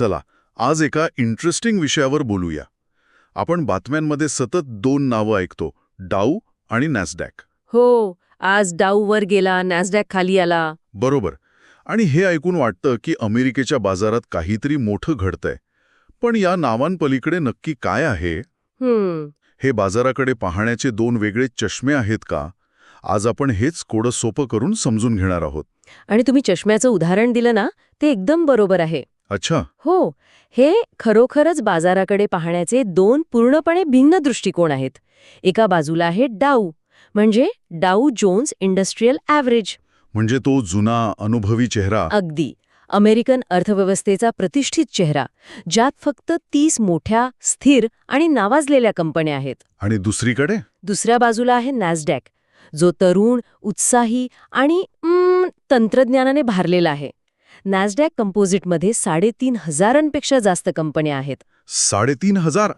चला आज एका इंटरेस्टिंग विषयावर बोलूया. आपण बातम्यांमध्ये सतत दोन नावं ऐकतो डाऊ आणि नॅसडॅक. हो आज डाऊ वर गेला नॅसडॅक खाली आला. बरोबर. आणि हे ऐकून वाटतं की अमेरिकेच्या बाजारात काहीतरी मोठं घडतंय. पण या नावांपलीकडे नक्की काय आहे? हे बाजाराकडे पाहण्याचे दोन वेगळे चष्मे आहेत का? आज आपण हेच कोडं सोपं करून समजून घेणार आहोत. आणि तुम्ही चष्म्याचं उदाहरण दिलं ना ते एकदम बरोबर आहे. अच्छा. हो हे खरोखरच बाजाराकडे पाहण्याचे दोन पूर्णपणे भिन्न दृष्टिकोन आहेत. एका बाजूला आहे डाऊ म्हणजे डाऊ जोन्स इंडस्ट्रीयल ॲव्हरेज. म्हणजे तो जुना अनुभवी चेहरा. अगदी. अमेरिकन अर्थव्यवस्थेचा प्रतिष्ठित चेहरा ज्यात फक्त तीस मोठ्या स्थिर आणि नावाजलेल्या कंपन्या आहेत. आणि दुसरीकडे? दुसऱ्या बाजूला आहे नॅसडॅक जो तरुण उत्साही आणि तंत्रज्ञानाने भारलेला आहे. नॅसडॅक कंपोजिटमध्ये साडेतीन हजारांपेक्षा जास्त कंपन्या आहेत. साडेतीन हजार?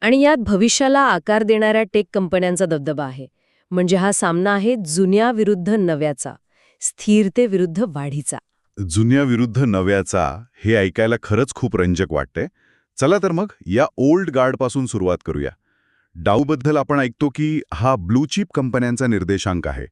आणि यात भविष्याला आकार देणाऱ्या टेक कंपन्यांचा दबदबा आहे. म्हणजे हा सामना आहे जुन्या विरुद्ध नव्याचा. स्थिरतेविरुद्ध वाढीचा. जुन्या विरुद्ध नव्याचा हे ऐकायला खरंच खूप रंजक वाटतंय. चला तर मग या ओल्ड गार्डपासून सुरुवात करूया. डाऊबद्दल आपण ऐकतो की हा ब्लू चिप कंपन्यांचा निर्देशांक आहे.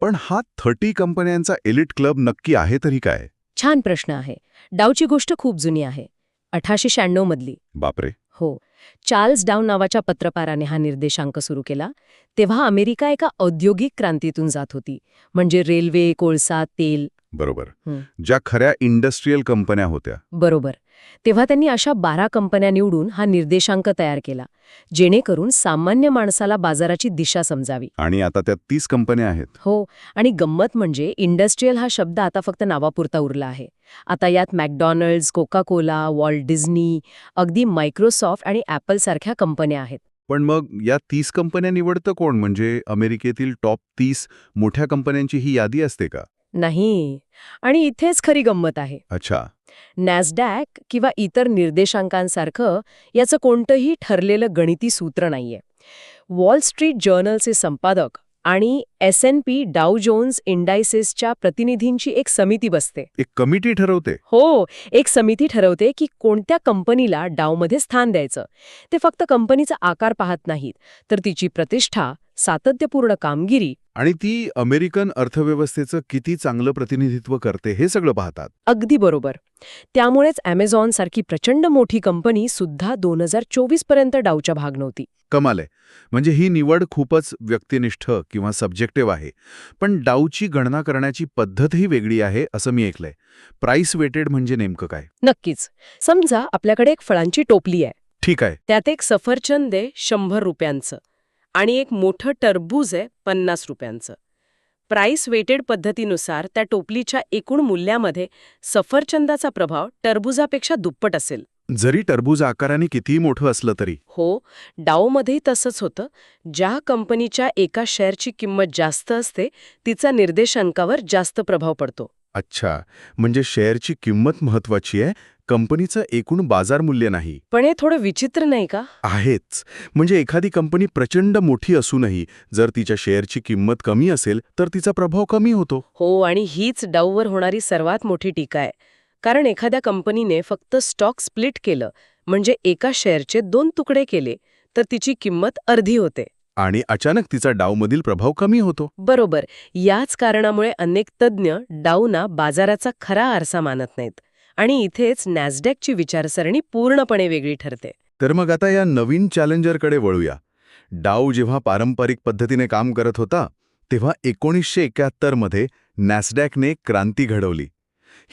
पण हा थर्टी कंपन्यांचा एलिट क्लब नक्की आहे तरी काय? छान प्रश्न आहे. डाऊची गोष्ट खूप जुनी आहे. अठराशे शहाण्णव मधली. बापरे. हो. चार्ल्स डाऊन नावाच्या पत्रकाराने हा निर्देशांक सुरू केला. तेव्हा अमेरिका एका औद्योगिक क्रांतीतून जात होती. म्हणजे रेल्वे कोळसा तेल. बरोबर. ज्या खऱ्या इंडस्ट्रीयल कंपन्या होत्या. बरोबर. तेव्हा त्यांनी अशा बारा कंपन्या निवडून हा निर्देशांक तयार केला जेणेकरून सामान्य माणसाला बाजाराची दिशा समजावी. आणि आता त्यात तीस कंपन्या आहेत. हो आणि गंमत म्हणजे इंडस्ट्रीयल हा शब्द आता फक्त नावापुरता उरला आहे. आता यात McDonald's Coca Cola Walt Disney अगदी मायक्रोसॉफ्ट आणि ॲपल सारख्या कंपन्या आहेत. पण मग या तीस कंपन्या निवडतं कोण? म्हणजे अमेरिकेतील टॉप तीस मोठ्या कंपन्यांची ही यादी असते का? नाही. आणि इथेच खरी गंमत आहे. अच्छा. नॅसडॅक किंवा इतर निर्देशांकांसारखं याचं कोणतंही ठरलेलं गणिती सूत्र नाहीये. वॉल स्ट्रीट जर्नलचे संपादक आणि S N P Dow Jones इंडायसेसच्या प्रतिनिधींची एक समिती बसते. एक कमिटी ठरवते? हो एक समिती ठरवते की कोणत्या कंपनीला डावमध्ये स्थान द्यायचं. ते फक्त कंपनीचा आकार पाहत नाहीत तर तिची प्रतिष्ठा सातत्यपूर्ण कामगिरी आणि ती अमेरिकन अर्थव्यवस्थेचं किती चांगलं प्रतिनिधित्व करते हे सगळं पाहतात. अगदी बरोबर. त्यामुळेच ॲमेझॉन सारखी प्रचंड मोठी कंपनी सुद्धा दोन हजार चोवीसपर्यंत डाऊच्या भाग नव्हती. कमाल आहे. म्हणजे ही निवड खूपच व्यक्तिनिष्ठ किंवा सब्जेक्टिव्ह आहे. पण डाऊची गणना करण्याची पद्धतही वेगळी आहे असं मी ऐकलंय. प्राइस वेटेड म्हणजे नेमकं काय? नक्कीच. समजा आपल्याकडे एक फळांची टोपली आहे. ठीक आहे. त्यात एक सफरचंद आहे शंभर रुपयांचं. आणि एक मोठं टरबूज आहे पन्नास रुपयांचं. प्राइस वेटेड पद्धतीनुसार त्या टोपलीच्या एकूण मूल्यामध्ये सफरचंदाचा प्रभाव टरबुजापेक्षा दुप्पट असेल. जरी टरबूज आकाराने कितीही मोठं असलं तरी. हो डाऊमध्येही तसंच होतं. ज्या कंपनीच्या एका शेअरची किंमत जास्त असते तिचा निर्देशांकावर जास्त प्रभाव पडतो. अच्छा म्हणजे शेअरची किंमत महत्वाची आहे कंपनीचं एकूण बाजार मूल्य नाही. पण हे थोडं विचित्र नाही का? आहेच. म्हणजे एखादी कंपनी प्रचंड मोठी असूनही जर तिच्या शेअरची किंमत कमी असेल तर तिचा प्रभाव कमी होतो. हो आणि हीच डाऊवर होणारी सर्वात मोठी टीका आहे. कारण एखाद्या कंपनीने फक्त स्टॉक स्प्लिट केलं म्हणजे एका शेअरचे दोन तुकडे केले तर तिची किंमत अर्धी होते. आणि अचानक तिचा डावमधील प्रभाव कमी होतो. बरोबर. याच कारणामुळे अनेक तज्ज्ञ डाऊना बाजाराचा खरा आरसा मानत नाहीत. आणि इथेच नॅसडॅकची विचारसरणी पूर्णपणे वेगळी ठरते. तर मग आता या नवीन चॅलेंजरकडे वळूया. डाव जेव्हा पारंपरिक पद्धतीने काम करत होता तेव्हा एकोणीसशे एकाहत्तरमध्ये नॅसडॅकने क्रांती घडवली.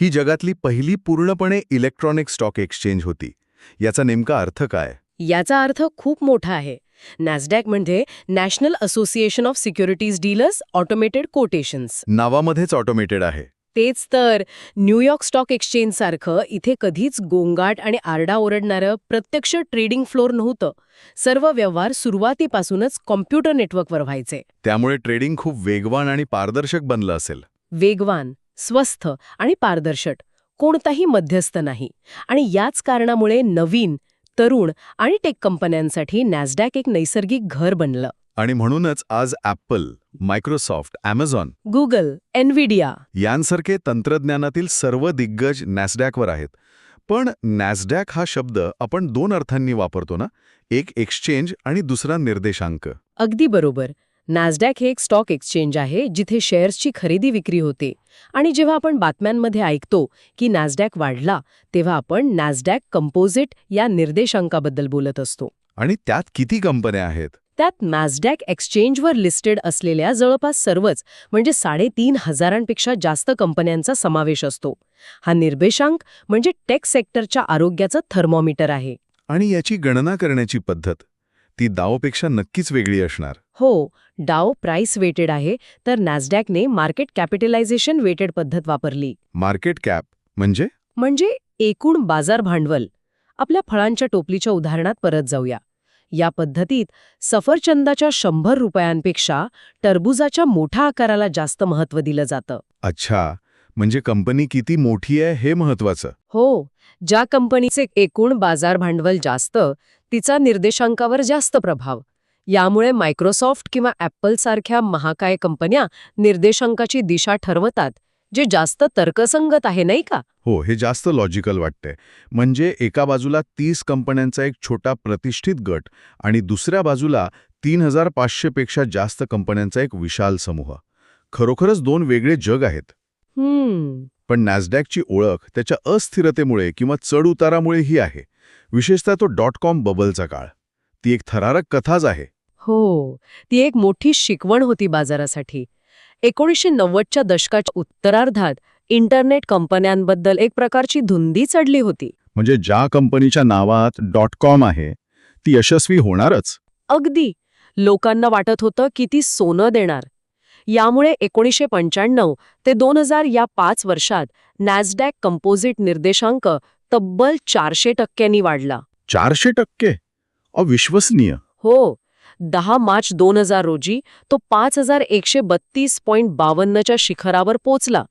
ही जगातली पहिली पूर्णपणे इलेक्ट्रॉनिक स्टॉक एक्सचेंज होती. याचा नेमका अर्थ काय? याचा अर्थ खूप मोठा आहे. नॅसडॅक म्हणजे national association of securities dealers automated quotations नावामध्येच automated आहे. तेच तर. न्यूयॉर्क स्टॉक एक्सचेंज सारखं इथे कधीच गोंगाट आणि आरडा ओरडणारं प्रत्यक्ष ट्रेडिंग फ्लोर नव्हतं. सर्व व्यवहार सुरुवातीपासूनच कॉम्प्युटर नेटवर्कवर व्हायचे. त्यामुळे ट्रेडिंग खूप वेगवान आणि पारदर्शक बनलं असेल. वेगवान स्वस्थ आणि पारदर्शक कोणताही मध्यस्थ नाही. आणि याच कारणामुळे नवीन तरुण आणि टेक कंपन्यांसाठी नॅसडॅक एक नैसर्गिक घर बनलं. आणि म्हणूनच आज Apple Microsoft Amazon Google Nvidia यांसारखे तंत्रज्ञानातील सर्व दिग्गज नॅसडॅकवर आहेत. पण नॅसडॅक हा शब्द आपण दोन अर्थांनी वापरतो ना? एक एक्सचेंज आणि दुसरा निर्देशांक. अगदी बरोबर. नॅसडॅक हे एक स्टॉक एक्सचेंज आहे जिथे शेअर्सची खरेदी विक्री होते. आणि जेव्हा आपण बातम्यांमध्ये ऐकतो की नॅसडॅक वाढला तेव्हा आपण नॅसडॅक कंपोजिट या निर्देशांकाबद्दल बोलत असतो. आणि त्यात किती कंपन्या आहेत? त्यात नॅसडॅक एक्सचेंजवर लिस्टेड असलेल्या जवळपास सर्वच म्हणजे साडेतीन हजारांपेक्षा जास्त कंपन्यांचा समावेश असतो. हा निर्देशांक म्हणजे टेक सेक्टरच्या आरोग्याचं थर्मोमीटर आहे. आणि याची गणना करण्याची पद्धत ती दावपेक्षा नक्कीच वेगळी असणार. हो डाव प्राइस वेटेड आहे तर नॅसडॅकने मार्केट कॅपिटलायझेशन वेटेड पद्धत वापरली. मार्केट कॅप म्हणजे? म्हणजे एकूण बाजार भांडवल. आपल्या फळांच्या टोपलीच्या उदाहरणात परत जाऊया. या पद्धतीत सफरचंदाच्या शंभर रुपयांपेक्षा टरबुजाच्या मोठ्या आकाराला जास्त महत्त्व दिलं जातं. अच्छा म्हणजे कंपनी किती मोठी आहे हे महत्वाचं हो ज्या कंपनीचे एकूण बाजार भांडवल जास्त तिचा निर्देशांकावर जास्त प्रभाव. यामुळे मायक्रोसॉफ्ट किंवा ॲपल सारख्या महाकाय कंपन्या निर्देशांकाची दिशा ठरवतात जे जास्त तर्कसंगत आहे नाही का? हो हे जास्त लॉजिकल वाटतंय. म्हणजे एका बाजूला तीस कंपन्यांचा एक छोटा प्रतिष्ठित गट आणि दुसऱ्या बाजूला तीन हजार पाचशेपेक्षा जास्त कंपन्यांचा एक विशाल समूह. खरोखरच दोन वेगळे जग आहेत. हम्म. पण नॅसडॅकची ओळख त्याच्या अस्थिरतेमुळे किंवा चढउतारामुळे ही आहे. विशेषतः तो डॉट कॉम बबलचा काळ. ती एक थरारक कथाच आहे. हो ती एक मोठी शिकवण होती बाजारासाठी. एकोणीसशे नव्वदच्या दशकाच्या उत्तरार्धात इंटरनेट कंपन्यांबद्दल एक प्रकारची धुंदी चढली होती. म्हणजे ज्या कंपनीच्या नावात डॉट कॉम आहे ती यशस्वी होणारच. अगदी. लोकांना वाटत होतं की ती सोनं देणार. यामुळे एकोणीसशे पंच्याण्णव ते दोन हजार या पाच वर्षात नॅसडॅक कंपोजिट निर्देशांक तब्बल चारशे टक्क्यांनी वाढला. चारशे टक्के? अविश्वसनीय. हो. दहा मार्च दोन हजार रोजी तो पाच हजार एकशे बत्तीस पॉईंट बावन्नच्या शिखरावर पोचला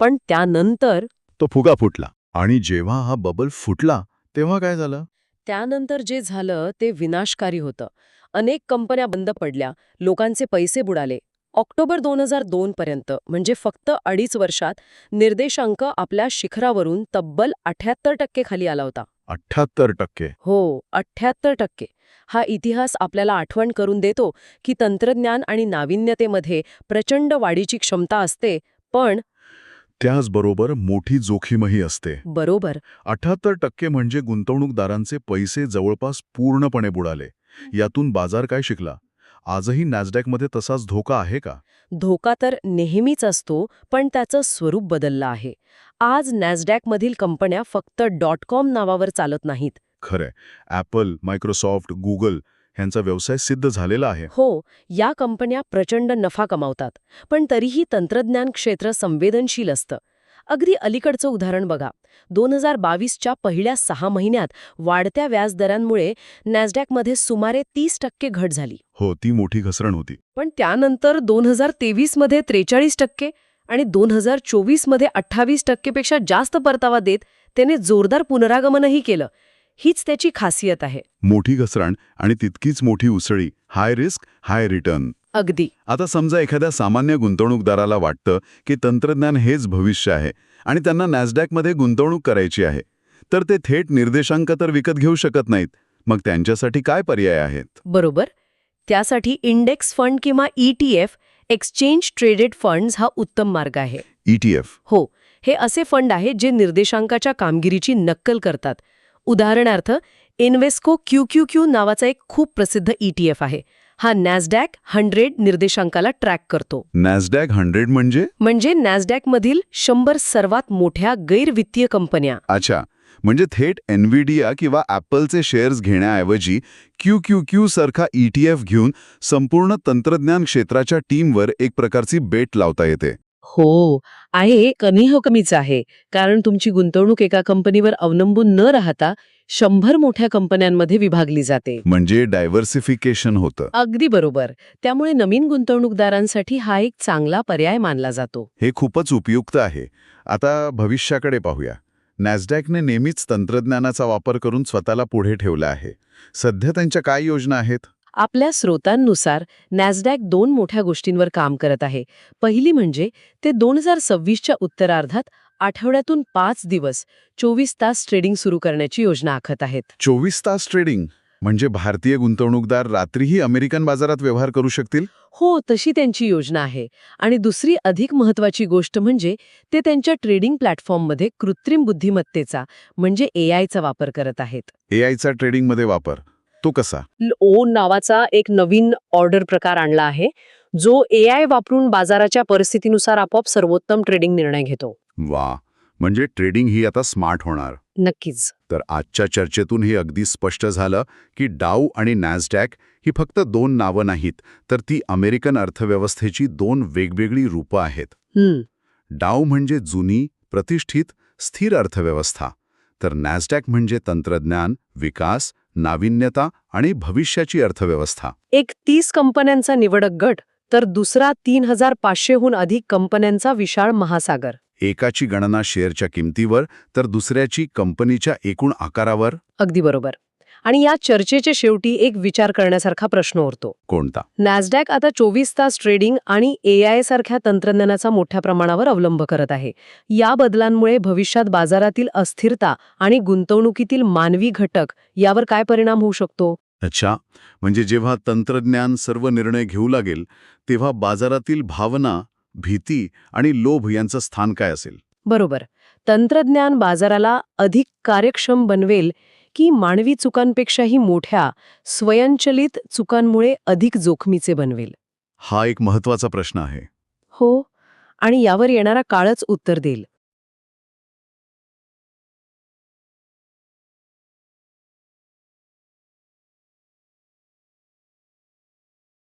पण त्यानंतर तो फुगा फुटला आणि जेव्हा हा बबल फुटला तेव्हा काय झालं? त्यानंतर जे झालं ते विनाशकारी होतं. अनेक कंपन्या बंद पडल्या लोकांचे पैसे बुडाले. ऑक्टोबर दोन हजार दोन पर्यंत म्हणजे फक्त अडीच वर्षात निर्देशांक आपल्या शिखरावरून तब्बल अठ्याहत्तर टक्के खाली आला होता. अठ्ठ्याहत्तर टक्के. हो अठ्ठ्याहत्तर टक्के. हा इतिहास आपल्याला आठवण करून देतो की तंत्रज्ञान आणि नाविन्यतेमध्ये प्रचंड वाढीची क्षमता असते पण त्याचबरोबर मोठी जोखीमही असते. बरोबर. अठ्याहत्तर टक्के म्हणजे गुंतवणूकदारांचे पैसे जवळपास पूर्णपणे बुडाले. यातून बाजार काय शिकला? आजही नॅसडॅकमध्ये तसाच धोका आहे का? धोका तर नेहमीच असतो पण त्याचं स्वरूप बदललं आहे. आज नॅसडॅकमधील कंपन्या फक्त डॉट कॉम नावावर चालत नाहीत. खरंय. ॲपल मायक्रोसॉफ्ट गुगल ह्यांचा व्यवसाय सिद्ध झालेला आहे. हो या कंपन्या प्रचंड नफा कमावतात पण तरीही तंत्रज्ञान क्षेत्र संवेदनशील असतं. अगदी अलीकडचं उदाहरण बघा. दोन हजार बावीसच्या पहिल्या सहा महिन्यात वाढत्या व्याजदरांमुळे नॅसडॅकमध्ये सुमारे तीस टक्के घट झाली. हो ती मोठी घसरण होती. पण त्यानंतर दोन हजार तेवीसमध्ये त्रेचाळीस टक्के आणि दोन हजार चोवीसमध्ये अठ्ठावीस टक्केपेक्षा जास्त परतावा देत त्याने जोरदार पुनरागमनही केलं. हीच त्याची खासियत आहे. मोठी घसरण आणि तितकीच मोठी उसळी हाय रिस्क हाय रिटर्न अगदी. आता समजा एखाद्या सामान्य गुंतवणूकदाराला वाटतं की तंत्रज्ञान हेच भविष्य आहे आणि त्यांना नॅसडॅकमध्ये गुंतवणूक करायची आहे तर ते थेट निर्देशांक तर विकत घेऊ शकत नाहीत. मग त्यांच्यासाठी काय पर्याय आहेत? बरोबर. त्यासाठी इंडेक्स फंड किंवा ईटीएफ एक्सचेंज ट्रेडेड फंड्स हा उत्तम मार्ग आहे. ईटीएफ हो हे असे फंड आहेत जे निर्देशांकाच्या कामगिरीची नक्कल करतात. उदाहरणार्थ इन्वेस्को क्यू क्यू क्यू नावाचा एक खूप प्रसिद्ध ईटीएफ आहे. हा नॅसडॅक हंड्रेड निर्देशांकाला ट्रॅक करतो. नॅसडॅक हंड्रेड म्हणजे? म्हणजे नॅसडॅकमधील शंभर सर्वात मोठ्या गैरवित्तीय कंपन्या. अच्छा. म्हणजे थेट एनव्हिडिया किंवा ॲपलचे शेअर्स घेण्याऐवजी क्यू क्यू क्यू सारखा ईटीएफ घेऊन संपूर्ण तंत्रज्ञान क्षेत्राच्या टीमवर एक प्रकारची बेट लावता येते. हो आहे. कमी हो कमीच आहे. कारण तुमची गुंतवणूक एका कंपनीवर अवलंबून न राहता शंभर मोठ्या कंपन्यांमध्ये विभागली जाते. म्हणजे डायव्हर्सिफिकेशन होतं. अगदी बरोबर. त्यामुळे नवीन गुंतवणूकदारांसाठी हा एक चांगला पर्याय मानला जातो. हे खूपच उपयुक्त आहे. आता भविष्याकडे पाहूया. नॅसडॅकने नेहमीच तंत्रज्ञानाचा वापर करून स्वतःला पुढे ठेवला आहे. सध्या त्यांच्या काय योजना आहेत? आपल्या स्रोतांनुसार नॅसडॅक दोन मोठ्या गोष्टींवर काम करत आहे. पहिली म्हणजे ते दोन हजार सव्वीसच्या उत्तरार्धात आठवड्यातून पाच दिवस चोवीस तास ट्रेडिंग सुरू करण्याची योजना आखत आहेत. चोवीस तास ट्रेडिंग? म्हणजे भारतीय गुंतवणूकदार रात्रीही अमेरिकन बाजारात व्यवहार करू शकतील? हो तशी त्यांची योजना आहे. आणि दुसरी अधिक महत्वाची गोष्ट म्हणजे ते त्यांच्या ट्रेडिंग प्लॅटफॉर्ममध्ये कृत्रिम बुद्धिमत्तेचा म्हणजे ए आयचा वापर करत आहेत. ए आयचा ट्रेडिंगमध्ये वापर. तो कसा? ओ नावाचा एक नवीन ऑर्डर प्रकार आणला आहे जो ए आय वापरून बाजाराच्या परिस्थितीनुसार आपोआप सर्वोत्तम ट्रेडिंग निर्णय घेतो. वा म्हणजे ट्रेडिंग ही आता स्मार्ट होणार. नक्कीच. तर आजच्या चर्चेतून हे अगदी स्पष्ट झालं की डाऊ आणि नॅसडॅक ही फक्त दोन नावं नाहीत तर ती अमेरिकन अर्थव्यवस्थेची दोन वेगवेगळी रूपं आहेत. डाऊ म्हणजे जुनी प्रतिष्ठित स्थिर अर्थव्यवस्था तर नॅसडॅक म्हणजे तंत्रज्ञान विकास नाविन्यता आणि भविष्याची अर्थव्यवस्था. एक तीस कंपन्यांचा निवडक गट तर दुसरा तीन हजार पाचशेहून अधिक कंपन्यांचा विशाळ महासागर. एकाची गणना शेअरच्या किमतीवर तर दुसऱ्याची कंपनीच्या एकूण आकारावर? अगदी बरोबर. आणि या चर्चेच्या शेवटी एक विचार करण्यासारखा प्रश्न उरतो. कोणता? नॅसडॅक आता चोवीस तास ट्रेडिंग आणि ए आय सारख्या तंत्रज्ञानाचा मोठ्या प्रमाणावर अवलंब करत आहे. या बदलांमुळे भविष्यात बाजारातील अस्थिरता आणि गुंतवणुकीतील मानवी घटक यावर काय परिणाम होऊ शकतो? अच्छा. म्हणजे जेव्हा तंत्रज्ञान सर्व निर्णय घेऊ लागेल तेव्हा बाजारातील भावना भीती आणि लोभ यांचं स्थान काय असेल? बरोबर. तंत्रज्ञान बाजाराला अधिक कार्यक्षम बनवेल की मानवी चुकांपेक्षाही मोठ्या स्वयंचलित चुकांमुळे अधिक जोखमीचे बनवेल. हा एक महत्त्वाचा प्रश्न आहे. हो आणि यावर येणारा काळच उत्तर देईल.